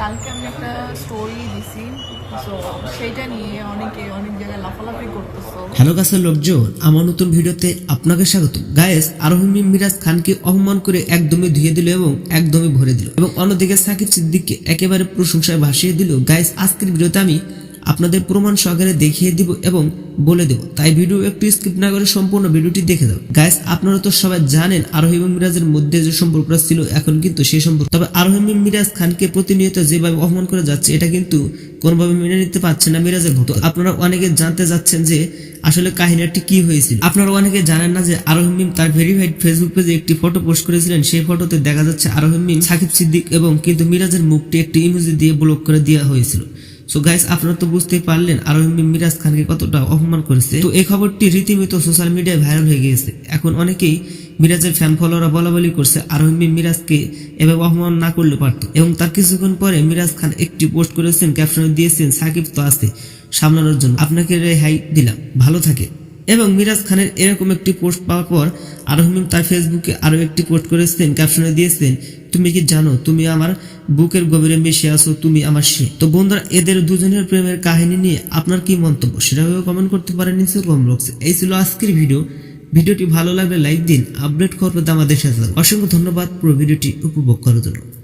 কালকে আমি একটা স্টোরি দিছি। নিয়ে অনেকে অনেক জায়গায় লাফালাফি হ্যালো গাছের লোকজন, আমার নতুন ভিডিওতে আপনাকে স্বাগত। গায়েস আরোহী মিরাজ খানকে অপমান করে একদমই ধুয়ে দিল এবং একদমই ভরে দিল। এবং অন্যদিকে সাকিব সিদ্দিককে একেবারে প্রশংসায় ভাসিয়ে দিল। গায়েস আজকের ভিডিওতে আমি আপনাদের প্রমাণ সহকারে দেখিয়ে দিব এবং বলে দেব। তাই ভিডিও একটু স্কিপ না করে সম্পূর্ণ ভিডিওটি দেখে দাও। গাইস আপনারা তো সবাই জানেন, আরোহী এবং মিরাজের মধ্যে যে সম্পর্কটা ছিল, এখন কিন্তু সেই সম্পর্ক। তবে আরোহী মিরাজ খানকে প্রতিনিয়ত যেভাবে অপমান করে যাচ্ছে, এটা কিন্তু কোনোভাবে মেনে নিতে পারছে না মিরাজের ভক্ত আপনারা অনেকে জানতে যাচ্ছেন যে আসলে কাহিনীটি কি হয়েছিল। আপনারা অনেকে জানেন না যে আরোহী তার ভেরিফাইড ফেসবুক পেজে একটি ফটো পোস্ট করেছিলেন। সেই ফটোতে দেখা যাচ্ছে আরোহী সাকিব সিদ্দিক এবং কিন্তু মিরাজের মুখটি একটি ইমোজি দিয়ে ব্লক করে দেওয়া হয়েছিল। সো গাইস আপনারা তো বুঝতেই পারলেন আর মিরাজ খানকে কতটা অপমান করেছে। তো এই খবরটি রীতিমতো সোশ্যাল মিডিয়ায় ভাইরাল হয়ে গিয়েছে। এখন অনেকেই মিরাজের ফ্যান ফলোয়াররা বলা বলি করছে, আরোহী মিম মিরাজকে এভাবে অপমান না করলে পারত। এবং তার কিছুক্ষণ পরে মিরাজ খান একটি পোস্ট করেছেন ক্যাপশনে দিয়েছেন, সাকিব তো আছে, সামলানোর জন্য। আপনাকে রে হাই দিলাম। ভালো থাকে। এবং মিরাজ খানের এরকম একটি পোস্ট পাওয়ার পর আরোহিম তার ফেসবুকে আরও একটি পোস্ট করেছেন ক্যাপশনে দিয়েছেন, তুমি কি জানো, তুমি আমার বুকের গভীরে মিশে আছো, তুমি আমার সে তো বন্ধুরা, এদের দুজনের প্রেমের কাহিনী নিয়ে আপনার কি মন্তব্য? সেটাও কমেন্ট করতে পারেন কমেন্ট বক্সে এই ছিল আজকের ভিডিও ভিডিওটি ভালো লাগলে লাইক দিন আপডেট করবে আমাদের সাথে। অসংখ্য ধন্যবাদ পুরো ভিডিওটি উপভোগ করার জন্য।